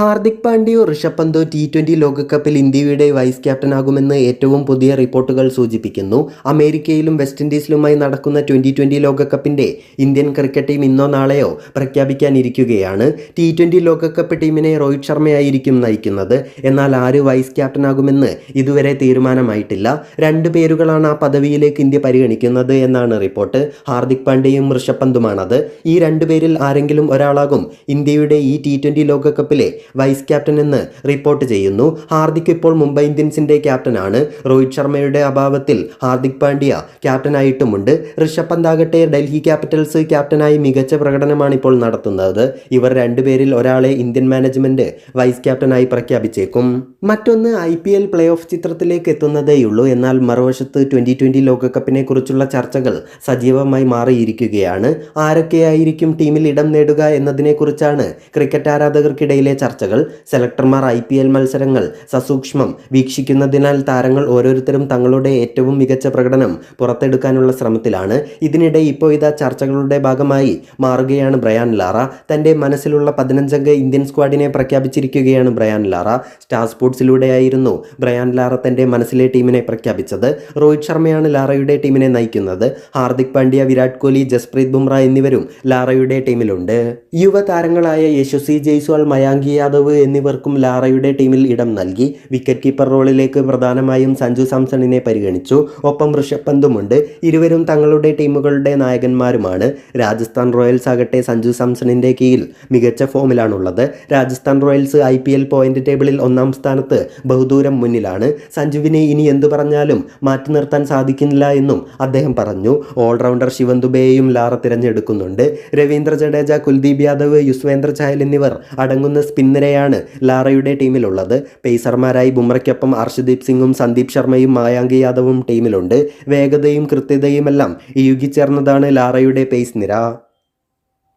ഹാർദിക് പാണ്ഡ്യയോ ഋഷഭ് പന്തോ T twenty ലോകകപ്പിൽ ഇന്ത്യയുടെ വൈസ് ക്യാപ്റ്റനാകുമെന്ന് ഏറ്റവും പുതിയ റിപ്പോർട്ടുകൾ സൂചിപ്പിക്കുന്നു. അമേരിക്കയിലും വെസ്റ്റ് ഇൻഡീസിലുമായി നടക്കുന്ന ട്വന്റി ട്വന്റി ലോകകപ്പിന്റെ ഇന്ത്യൻ ക്രിക്കറ്റ് ടീം ഇന്നോ നാളെയോ പ്രഖ്യാപിക്കാനിരിക്കുകയാണ്. ടി ട്വന്റി ലോകകപ്പ് ടീമിനെ രോഹിത് ശർമ്മയായിരിക്കും നയിക്കുന്നത്. എന്നാൽ ആര് വൈസ് ക്യാപ്റ്റനാകുമെന്ന് ഇതുവരെ തീരുമാനമായിട്ടില്ല. രണ്ട് പേരുകളാണ് ആ പദവിയിലേക്ക് ഇന്ത്യ പരിഗണിക്കുന്നത് എന്നാണ് റിപ്പോർട്ട്. ഹാർദിക് പാണ്ഡ്യയും ഋഷഭ് പന്തുമാണത്. ഈ രണ്ടുപേരിൽ ആരെങ്കിലും ഒരാളാകും ഇന്ത്യയുടെ ഈ ടി ട്വന്റി ലോകകപ്പിലെ വൈസ് ക്യാപ്റ്റൻ എന്ന് റിപ്പോർട്ട് ചെയ്യുന്നു. ഹാർദിക് ഇപ്പോൾ മുംബൈ ഇന്ത്യൻസിന്റെ ക്യാപ്റ്റനാണ്. രോഹിത് ശർമ്മയുടെ അഭാവത്തിൽ ഹാർദിക് പാണ്ഡ്യ ക്യാപ്റ്റനായിട്ടുമുണ്ട്. ഋഷഭ് പന്താകട്ടെ ഡൽഹി ക്യാപിറ്റൽസ് ക്യാപ്റ്റനായി മികച്ച പ്രകടനമാണ് ഇപ്പോൾ നടത്തുന്നത്. ഇവർ രണ്ടുപേരിൽ ഒരാളെ ഇന്ത്യൻ മാനേജ്മെന്റ് വൈസ് ക്യാപ്റ്റനായി പ്രഖ്യാപിച്ചേക്കും. മറ്റൊന്ന് I P L play off ചിത്രത്തിലേക്ക് എത്തുന്നതേയുള്ളൂ. എന്നാൽ മറുവശത്ത് ട്വന്റി ട്വന്റി ലോകകപ്പിനെ കുറിച്ചുള്ള ചർച്ചകൾ സജീവമായി മാറിയിരിക്കുകയാണ്. ആരൊക്കെയായിരിക്കും ടീമിൽ ഇടം നേടുക എന്നതിനെക്കുറിച്ചാണ് ക്രിക്കറ്റ് ആരാധകർക്കിടയിലെ ചർച്ചകൾ സെലക്ടർമാർ ഐ പി എൽ മത്സരങ്ങൾ സസൂക്ഷ്മം വീക്ഷിക്കുന്നതിനാൽ താരങ്ങൾ ഓരോരുത്തരും തങ്ങളുടെ ഏറ്റവും മികച്ച പ്രകടനം പുറത്തെടുക്കാനുള്ള ശ്രമത്തിലാണ്. ഇതിനിടെ ഇപ്പോൾ ഇതാ ചർച്ചകളുടെ ഭാഗമായി മാറുകയാണ് ബ്രയാൻ ലാറ. തന്റെ മനസ്സിലുള്ള പതിനഞ്ചംഗ ഇന്ത്യൻ സ്ക്വാഡിനെ പ്രഖ്യാപിച്ചിരിക്കുകയാണ് ബ്രയാൻ ലാറ. സ്റ്റാർ സ്പോർട്സിലൂടെയായിരുന്നു ബ്രയാൻ ലാറ തന്റെ മനസ്സിലെ ടീമിനെ പ്രഖ്യാപിച്ചത്. രോഹിത് ശർമ്മയാണ് ലാറയുടെ ടീമിനെ നയിക്കുന്നത്. ഹാർദിക് പാണ്ഡ്യ വിരാട് കോഹ്ലി ജസ്പ്രീത് ബുംറ എന്നിവരും ലാറയുടെ ടീമിലുണ്ട്. യുവതാരങ്ങളായ യശസ്വി ജയ്സ്വാൾ മയാങ്കി യാദവ് എന്നിവർക്കും ലാറയുടെ ടീമിൽ ഇടം നൽകി. വിക്കറ്റ് കീപ്പർ റോളിലേക്ക് പ്രധാനമായും സഞ്ജു സാംസണിനെ പരിഗണിച്ചു. ഒപ്പം ഋഷഭ് പന്തുമുണ്ട്. ഇരുവരും തങ്ങളുടെ ടീമുകളുടെ നായകന്മാരുമാണ്. രാജസ്ഥാൻ റോയൽസ് ആകട്ടെ സഞ്ജു സാംസണിന്റെ കീഴിൽ മികച്ച ഫോമിലാണുള്ളത്. Rajasthan Royals I P L point ടേബിളിൽ ഒന്നാം സ്ഥാനത്ത് ബഹുദൂരം മുന്നിലാണ്. സഞ്ജുവിനെ ഇനി എന്തു പറഞ്ഞാലും മാറ്റി നിർത്താൻ സാധിക്കുന്നില്ല എന്നും അദ്ദേഹം പറഞ്ഞു. ഓൾറൗണ്ടർ ശിവൻ ദുബെയെയും ലാറ തിരഞ്ഞെടുക്കുന്നുണ്ട്. രവീന്ദ്ര ജഡേജ കുൽദീപ് യാദവ് യുസ്വേന്ദ്ര ചഹൽ എന്നിവർ അടങ്ങുന്ന സ്പിൻ നിരയാണ് ലാറയുടെ ടീമിലുള്ളത്. പേസർമാരായി ബുംറയ്ക്കൊപ്പം അർഷദീപ് സിംഗും സന്ദീപ് ശർമ്മയും മായാങ്ക് യാദവും ടീമിലുണ്ട്. വേഗതയും കൃത്യതയുമെല്ലാം യുഗിച്ചേർന്നതാണ് ലാറയുടെ പേസ് നിര.